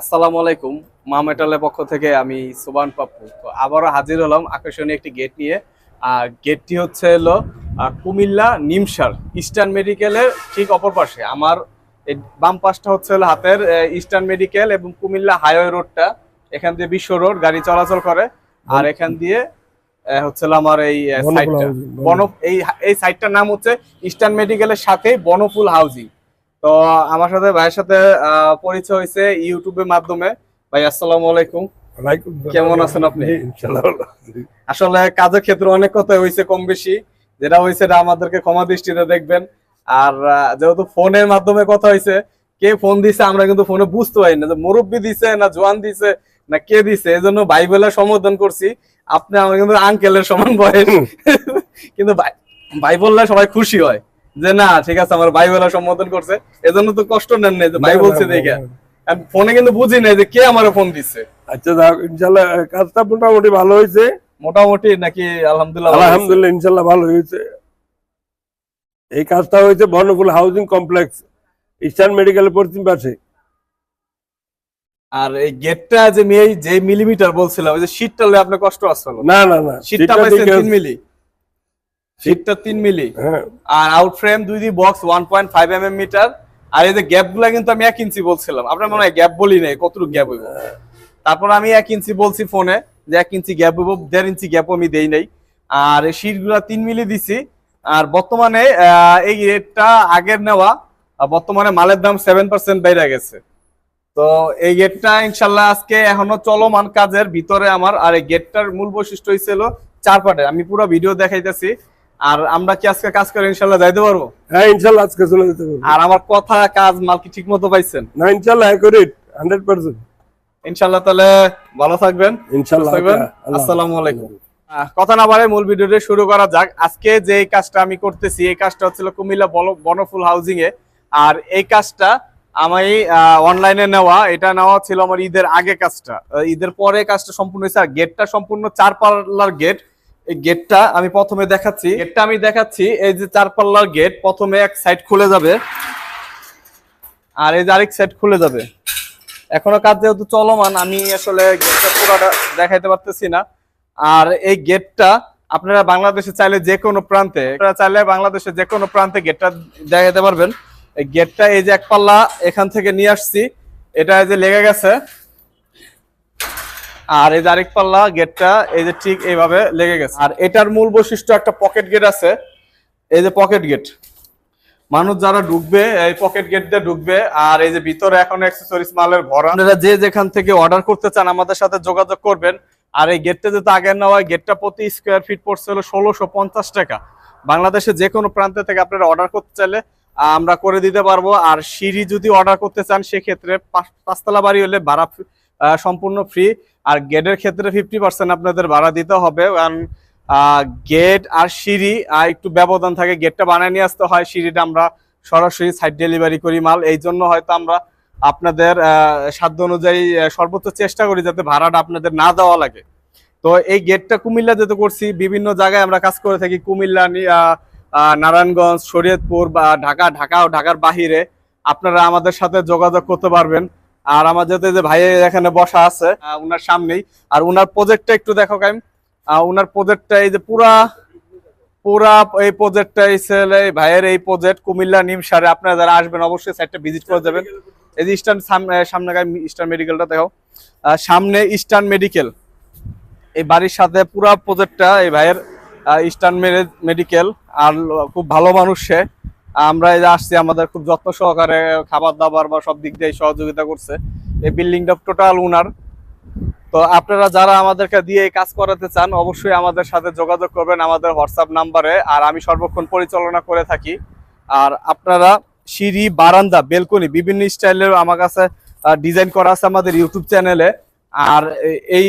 আসসালামু আলাইকুম মা মেটালের পক্ষ থেকে আমি সুবান পাপ্পু। তো আবারও হাজির হলাম আকর্ষণীয় একটি গেট নিয়ে। আর গেটটি হচ্ছে হলো কুমিল্লা নিমসার ইস্টার্ন মেডিকেলের ঠিক অপর পাশে। আমার বাম পাশটা হচ্ছে হলো হাতের ইস্টার্ন মেডিকেল এবং কুমিল্লা হাইওয়ে রোডটা এখান দিয়ে বিশ্ব রোড গাড়ি চলাচল করে। আর এখান দিয়ে হচ্ছে আমার এই সাইডটা বন এই এই সাইটটার নাম হচ্ছে ইস্টার্ন মেডিকেলের সাথে বনফুল হাউজিং তো আমার সাথে ভাইয়ের সাথে পরিচয় হয়েছে ইউটিউবের মাধ্যমে। ভাই আসসালামু আলাইকুম। কেমন আছেন আপনি? আসলে কাজের ক্ষেত্রে অনেক কথা হয়েছে কম বেশি। যেটা হয়েছে এটা আমাদেরকে ক্ষমা দৃষ্টিতে দেখবেন। আর যেহেতু ফোনের মাধ্যমে কথা হয়েছে কে ফোন দিছে আমরা কিন্তু ফোনে বুঝতে পারি না যে মুরব্বী দিছে না জোয়ান দিছে না কে দিছে। এই জন্য ভাই বলে সম্বোধন করছি। আপনি আমার কিন্তু আঙ্কেলের সমান বয়স। কিন্তু ভাই বললে সবাই খুশি হয়। যে না ঠিক আছে আমার ভাই বলে সম্বোধন করছে। এজন্য তো কষ্ট নেন নাই যে ভাই বলছে দেখে। ফোনে কিন্তু বুঝি নাই যে কে আমার ফোন দিচ্ছে আচ্ছা যাক ইনশাআল্লাহ কাজটা মোটামুটি ভালো হয়েছে। মোটামুটি নাকি আলহামদুলিল্লাহ আলহামদুলিল্লাহ ইনশাআল্লাহ ভালো হয়েছে। এই কাজটা হয়েছে বর্ণফুল হাউজিং কমপ্লেক্স ইস্টার্ন মেডিকেলের পশ্চিম পাশে। আর এই গেটটা যে মেয়ে যে মিলিমিটার বলছিলাম ওই যে লয়ে আপনার কষ্ট আসছিল না না না পাইছেন দিকে- মিলি? শীটটা তিন মিলি। হ্যাঁ। আর আউট ফ্রেম দুই দি box one point five M M metre আর এই যে গ্যাপগুলা কিন্তু আমি এক ইঞ্চি বলছিলাম। আপনার মনে হয় গ্যাপ বলি নাই কতটুকু গ্যাপ হইব? তারপর আমি এক ইঞ্চি বলছি ফোনে যে এক ইঞ্চি গ্যাপ হইব দেড় ইঞ্চি গ্যাপ আমি দেই নাই। আর এই শীটগুলা তিন মিলি দিছি। আর বর্তমানে এই রেটটা আগের নেওয়া বর্তমানে মালের দাম সেভেন পার্সেন্ট বেড়ে গেছে। তো এই গেটটা ইনশাল্লাহ আজকে এখনও চলমান কাজের ভিতরে আমার। আর এই গেটটার মূল বৈশিষ্ট্য হয়েছিল চার পার্টের আমি পুরো ভিডিও দেখাইতেছি। আর আমরা কি আজকে কাজ করে ইনশাল্লাহ যাইতে পারব? হ্যাঁ ইনশাআল্লাহ আজকে চলে যেতে পারব। আর আমার কথা কাজ মাল কি ঠিক মতো পাইছেন? না ইনশাআল্লাহ অ্যাকুরেট হান্ড্রেড পার্সেন্ট ইনশাল্লাহ তাহলে ভালো থাকবেন ইনশাআল্লাহ সুস্থ থাকবেন। আসসালামু আলাইকুম। কথা না বাড়ে মূল ভিডিওটি শুরু করা যাক। আজকে যে কাজটা আমি করতেছি এই কাজটা হচ্ছিল কুমিল্লা বনফুল হাউজিং এ। আর এই কাজটা আমি অনলাইনে নেওয়া। এটা নেওয়া ছিল আমার ঈদের আগে কাজটা। ঈদের পরে কাজটা সম্পূর্ণ হয়েছে। আর গেটটা সম্পূর্ণ চার পাল্লার গেট এই গেটটা আমি প্রথমে দেখাচ্ছি। গেটটা আমি দেখাচ্ছি, এই যে চার পাল্লার গেট, প্রথমে এক সাইড খুলে যাবে। আর এই যে আরেক সাইড খুলে যাবে। এখনও কাজ যেহেতু চলমান, আমি আসলে গেটটা পুরোটা দেখাইতে পারতেছি না। আর এই গেটটা আপনারা বাংলাদেশে চাইলে যে কোনো প্রান্তে, আপনারা চাইলে বাংলাদেশে যে কোনো প্রান্তে গেটটা দেখাতে পারবেন। এই গেটটা এই যে এক পাল্লা এখান থেকে নিয়ে আসছি। এটা এই যে লেগে গেছে। আর এই যে আরেক পাল্লা গেটটা, এই যে ঠিক এইভাবে লেগে গেছে। আর এটার মূল বৈশিষ্ট্য একটা পকেট গেট আছে। এই যে পকেট গেট। মানুষ যারা ঢুকবে, এই পকেট গেট দিয়ে ঢুকবে, আর এই যে ভিতরে এখন অ্যাক্সেসরিজ মালের ভরা। আপনারা যে যেখান থেকে অর্ডার করতে চান, আমাদের সাথে যোগাযোগ করবেন। আর এই গেটটা যেহেতু আগে নেওয়া হয় গেটটা প্রতি স্কোয়ার ফিট পড়ছে হলো ষোলোশো পঞ্চাশ টাকা। বাংলাদেশে যে কোনো প্রান্ত থেকে আপনারা অর্ডার করতে চাইলে, আমরা করে দিতে পারব। আর সিঁড়ি যদি অর্ডার করতে চান, সেক্ষেত্রে পাঁচ- পাঁচতলা বাড়ি হলে ভাড়া সম্পূর্ণ ফ্রি আর গেটের ক্ষেত্রে ফিফটি পার্সেন্ট আপনাদের ভাড়া দিতে হবে। কারণ গেট আর সিঁড়ি, আর একটু ব্যবধান থাকে। গেটটা বানিয়ে নিয়ে আসতে হয়, সিঁড়িটা আমরা সরাসরি সাইড ডেলিভারি করি মাল। এই জন্য হয়তো আমরা আপনাদের সাধ্য অনুযায়ী সর্বোচ্চ চেষ্টা করি যাতে ভাড়াটা আপনাদের না দেওয়া লাগে। তো এই গেটটা কুমিল্লা যেতে করছি, বিভিন্ন জায়গায় আমরা কাজ করে থাকি। কুমিল্লা নারায়ণগঞ্জ, শরীয়তপুর বা ঢাকা ঢাকা ও ঢাকার বাহিরে। আপনারা আমাদের সাথে যোগাযোগ করতে পারবেন। আর আমার যাতে যে ভাই এখানে বসা আছে উনার সামনেই। আর উনার প্রজেক্টটা একটু দেখো, কাইম। উনার প্রজেক্টটা এই যে পুরা পুরা এই প্রজেক্টটা এই ভাইয়ের এই প্রজেক্ট কুমিল্লা নিমসারে আপনারা যারা আসবেন, অবশ্যই সাইটটা ভিজিট করে যাবেন। এই যে ইস্টার্ন সামনে ইস্টার্ন মেডিকেলটা দেখো। সামনে ইস্টার্ন মেডিকেল এই বাড়ির সাথে পুরা প্রজেক্টটা এই ভাইয়ের ইস্টার্ন মেডিকেল আর খুব ভালো মানুষ সে। আমরা আসছি, আমাদের খুব যত্ন সহকারে খাবার দাবার বা সব দিক দিয়ে সহযোগিতা করছে। এই বিল্ডিংটা টোটাল উনার। তো আপনারা যারা আমাদেরকে দিয়ে এই কাজ করাতে চান, অবশ্যই আমাদের সাথে যোগাযোগ করবেন আমাদের হোয়াটসঅ্যাপ নাম্বারে। আর আমি সর্বক্ষণ পরিচালনা করে থাকি। আর আপনারা সিঁড়ি, বারান্দা, বেলকনি, বিভিন্ন স্টাইলের আমার কাছে ডিজাইন করা আছে আমাদের ইউটিউব চ্যানেলে। আর এই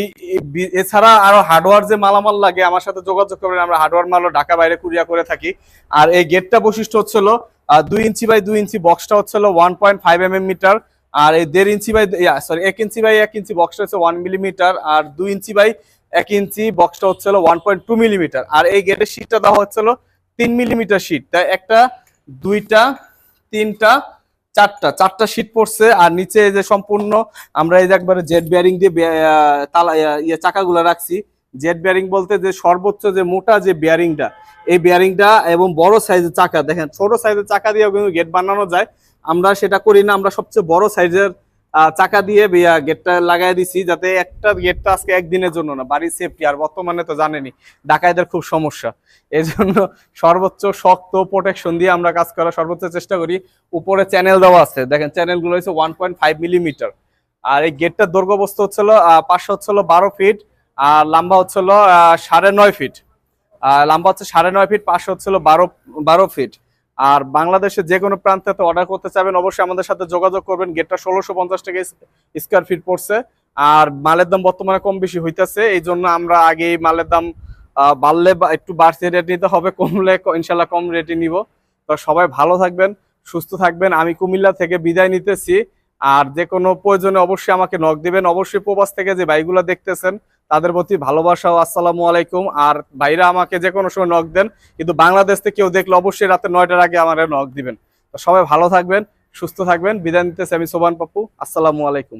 এছাড়া আরও হার্ডওয়ার যে মালামাল লাগে, আমার সাথে যোগাযোগ করবেন আমরা হার্ডওয়ার মালও ঢাকা বাইরে কুরিয়া করে থাকি। আর এই গেটটা বৈশিষ্ট্য হচ্ছিল দুই ইঞ্চি বাই দুই ইঞ্চি বক্সটা হচ্ছিল one point five M metre আর এই দেড় ইঞ্চি বাই সরি এক ইঞ্চি বাই এক ইঞ্চি বক্সটা হচ্ছে ওয়ান মিলিমিটার আর দুই ইঞ্চি বাই এক ইঞ্চি বক্সটা হচ্ছিল ওয়ান পয়েন্ট টু মিলিমিটার আর এই গেটের শীটটা দেওয়া হচ্ছিল তিন মিলিমিটার শীট তাই একটা, দুইটা, তিনটা চারটা চারটা শীট পড়ছে আর নিচে যে সম্পূর্ণ, আমরা এই যে একবারে জেট বিয়ারিং দিয়ে তালা ইয়ে চাকাগুলো রাখছি। জেট বিয়ারিং বলতে যে সর্বোচ্চ যে মোটা যে বিয়ারিংটা এই বিয়ারিংটা এবং বড় সাইজের চাকা। দেখেন, ছোট সাইজের চাকা দিয়েও কিন্তু গেট বানানো যায়। আমরা সেটা করি না, আমরা সবচেয়ে বড় সাইজের চাকা দিয়ে বিয়া গেটটা লাগাই দিছি যাতে একটা গেটটা আজকে একদিনের জন্য না, বাড়ির সেফটি আর বর্তমানে তো জানেনি ডাকাইদের খুব সমস্যা। এই জন্য সর্বোচ্চ শক্ত প্রোটেকশন দিয়ে আমরা কাজ করার সর্বোচ্চ চেষ্টা করি। উপরে চ্যানেল দেওয়া আছে, দেখেন চ্যানেলগুলো হচ্ছে ওয়ান পয়েন্ট ফাইভ মিলিমিটার আর এই গেটটার দৈর্ঘ্য বস্তু হচ্ছিল পাঁচশো হচ্ছিল বারো ফিট আর লম্বা হচ্ছিল সাড়ে নয় ফিট লম্বা হচ্ছে সাড়ে নয় ফিট পাঁচশো হচ্ছিল বারো বারো ফিট আর বাংলাদেশের যে কোনো প্রান্তে অর্ডার করতে চাবেন অবশ্যই আমাদের সাথে যোগাযোগ করবেন। গেটটা ষোলোশো পঞ্চাশ টাকা স্কোয়ার ফিট পড়ছে। আর মালের দাম বর্তমানে কম বেশি হইতেছে, এই জন্য আমরা আগে মালের দাম বাড়লে বা একটু বাড়তি রেট নিতে হবে, কমলে ইনশাল্লাহ কম রেটে নিব। তো সবাই ভালো থাকবেন, সুস্থ থাকবেন। আমি কুমিল্লা থেকে বিদায় নিতেছি। আর যে কোনো প্রয়োজনে অবশ্যই আমাকে নক দিবেন। অবশ্যই প্রবাস থেকে যে ভাইগুলো দেখতেছেন তাদের প্রতি ভালোবাসা ও আসসালামু আলাইকুম। আর ভাইরা আমাকে যে কোনো সময় নখ দেন, কিন্তু বাংলাদেশ থেকে কেউ দেখলে অবশ্যই রাতে নয়টার আগে আমার নখ দিবেন। তো সবাই ভালো থাকবেন, সুস্থ থাকবেন। বিদায় নিতেছি আমি সোবান পাপু। আসসালামু আলাইকুম।